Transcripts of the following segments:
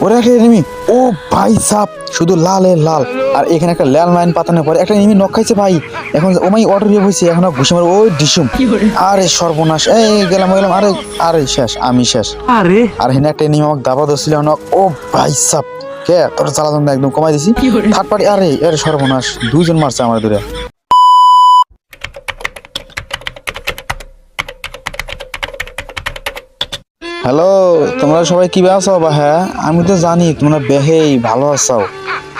ওরে একটা এনিমি ও ভাই সাপ শুধু লাল এর লাল। আর এখানে একটা লাইন পাতানোর পরে একটা এনিমি খাইছে ভাই। এখন ও মাই অর্ডার হয়েছে এখন ঘুষে ওই ডিসুম। আরে সর্বনাশ। এই গেলাম গেলাম। আরে আরে শেষ। আমি শেষ। আরে? আর হেনে একটা এনিমি আমাকে দাবা এখন। ও ভাই সাপ। কে? তোর চালাতাম একদম কমাই দিছি। থার্ড পার্টি আরে আরে সর্বনাশ। দুইজন মারছে আমার দূরে। হ্যালো তোমরা সবাই কি আছো? বা হ্যাঁ আমি তো জানি তোমরা বেহেই ভালো আছো।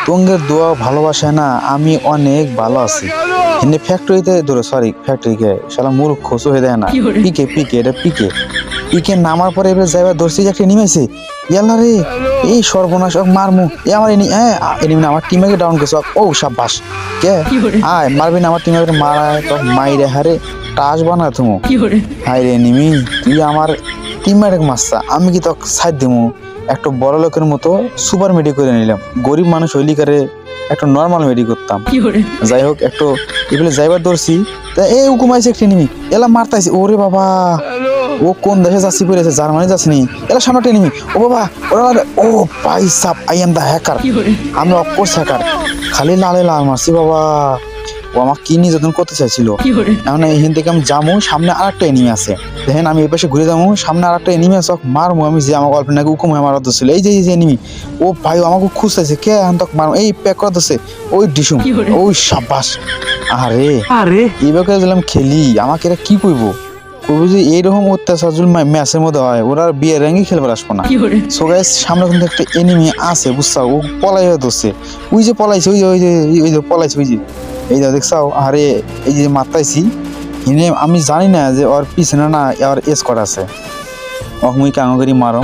তোমাদের দোয়া ভালোবাসে না আমি অনেক ভালো আছি। এনে ফ্যাক্টরিতে ধরো সরি ফ্যাক্টরিকে সালা মূর্খ হয়ে দেয় না। পিকে পিকে এটা পিকে। পিকে নামার পরে এবার যাইবার যে একটা নিমেছে ইয়াল্লা রে এই সর্বনাশ ওক মারমু। এ আমার এনি হ্যাঁ এনিমি আমার টিমকে ডাউন করছে ও সাব্বাস। কে? আয় মারবি না আমার টিমকে মারায় তো মাইরে হারে টাস বানা তুমি হাই রে নিমি তুই আমার টিমমেট মাস্তা আমি কি তোকে সাইড দিমু? একটা বড় লোকের মতো সুপার মেডি করে নিলাম। গরিব মানুষ হইলি কারে একটা নর্মাল মেডি করতাম। যাই হোক একটু এগুলো যাইবার ধরছি। তা এই উকুমাইছে একটি নিমি এলা মারতাইছে ওরে বাবা। ও কোন দেশে যাচ্ছি পড়েছে জার্মানি যাচ্ছিনি এলা সামনে নিমি ও বাবা ওরা ও ভাই সাপ আই এম দা হ্যাকার আমি অফকোর্স হ্যাকার খালি লালে লাল মারছি বাবা। ও আমার কি নির্যাতন করতে চাইছিল। এখন এখান থেকে আমি যাব সামনে আর একটা এনিমি আছে। দেখেন আমি এই পাশে ঘুরে যাব সামনে আর একটা এনিমি আছে ওকে আমি যে আমার গল্প নাকি উকুম আমার ছিল। এই যে এই যে এনিমি ও ভাই ও আমাকে খুঁজতেছে কে এখন তখন মারবো? এই প্যাক করে দিচ্ছে ওই ডিসুম ওই সাবাস আরে আরে? এইভাবে দিলাম খেলি আমাকে এরা কি কইবো? কইবো যে এইরকম অত্যাচার ম্যাচের মধ্যে হয় ওরা আর বিয়ের র্যাঙ্গে খেলবার আসব না। সো গাইস সামনে কিন্তু একটা এনিমি আছে বুঝছ? ও পলাই হয়ে ধরছে। ওই যে পলাইছে ওই যে ওই যে ওই যে পলাইছে ওই যে। এই যে দেখছাও আরে এই যে মারতাইছি এনে আমি জানি না যে ওর পিছনে না ওর স্কোয়াড আছে। ওক মুই কাঙ্গ করি মারো।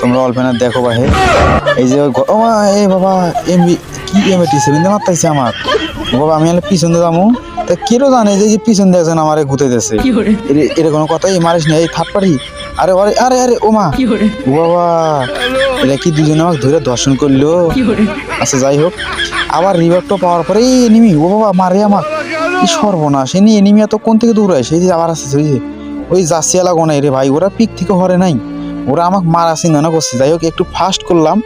তোমরা অল্প না দেখো বাহে। এই যে ও এই বাবা এমবি কি এমএটি সেভেন মারতাইছে আমার। বাবা আমি হলে পিছন দিয়ে যাব তা কেউ জানে যে পিছন দিয়ে একজন আমারে ঘুতে দিয়েছে এর কোনো কথাই মারিস না এই থার্ড পারি আরে আরে আরে আরে ও মা ও বাবা এটা কি দুজনে আমাকে ধরে দর্শন করল? আচ্ছা যাই হোক। আবার রিভারটা পাওয়ার পরে এই এনিমি ও বাবা মারে আমার। কি সর্বনাশ। এনি এনিমি এত কোন থেকে দূর হয়? সেই যে আবার আসছে ওই যে। ওই জাসিয়া লাগো নাই রে ভাই ওরা পিক থেকে হরে নাই। ওরা আমাকে মারা চিন্তা করছে। যাই হোক একটু ফাস্ট করলাম।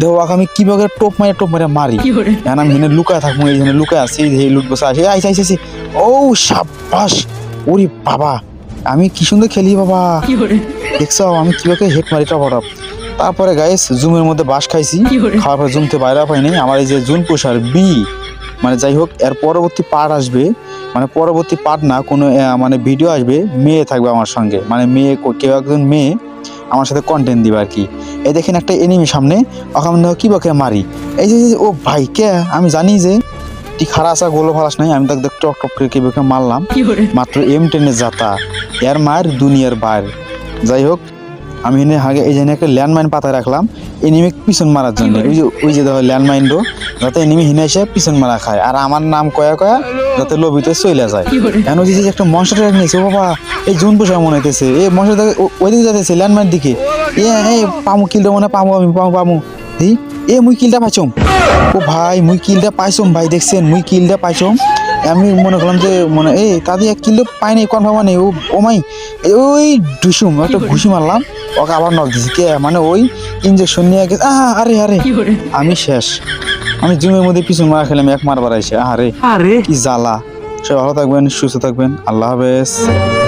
দেখো আমি কীভাবে টোপ মারে টোপ মারে মারি। এখন আমি এখানে লুকায় থাকব এই জন্য লুকায় আছি এই লুট বসে আসি আইসি আইসি। ও সাব্বাস। ওরে বাবা। আমি কি সুন্দর খেলি বাবা। দেখছ আমি কীভাবে হেড মারি টপ তারপরে গাইস জুমের মধ্যে বাস খাইছি। খাওয়ার পর জুমতে বাইরে পাইনি। আমার এই যে জুন পোষার বি মানে যাই হোক এর পরবর্তী পার্ট আসবে। মানে পরবর্তী পার্ট না কোনো মানে ভিডিও আসবে মেয়ে থাকবে আমার সঙ্গে। মানে মেয়ে কেউ একজন মেয়ে আমার সাথে কন্টেন্ট দিবে আর কি। এই দেখেন একটা এনিমি সামনে। ওখানে কি বাকে মারি? এই যে, ও ভাই কে? আমি জানি যে তুই খারা আসা গোলো ফালাস নাই আমি তাকে টক টক করে কীভাবে মারলাম। মাত্র এম টেনের যাতা এর মায়ের দুনিয়ার বাইর। যাই হোক আমি এনে আগে এই জন্য একটা ল্যান্ডমাইন পাতায় রাখলাম এনিমি পিছন মারার জন্য। ওই যে ওই যে দেখো ল্যান্ডমাইনটা যাতে এনিমি হিনে এসে পিছন মারা খায়। আর আমার নাম কয়া কয়া যাতে লবিতে চলে যায়। এখন ওই যে একটা মনস্টার ট্র্যাক নিয়েছে ও বাবা এই জুন পোষা মনে হইতেছে। এই ও- ওই দিকে যাইতেছে ল্যান্ডমাইন দিকে। এ পামু কিলটা মনে পামু আমি পামু পামু। এই এ মুই কিলটা পাইছম। ও ভাই মুই কিলটা পাইছম ভাই দেখছেন মুই কিলটা পাইছম। আমি মনে করলাম যে মানে এই তাদের এক কিলো পাই নাই কনফার্ম নেই। ও ও মাই ওই ডুসুম একটা ঘুষি মারলাম। ওকে আবার নক দিছি কে? মানে ওই ইঞ্জেকশন নিয়ে গেছে। আহ আরে আরে। আমি শেষ। আমি জুমের মধ্যে পিছন মারা খেলাম এক মারবার আইসে। আরে আরে। কি জ্বালা। সবাই ভালো থাকবেন সুস্থ থাকবেন। আল্লাহ হাফেজ।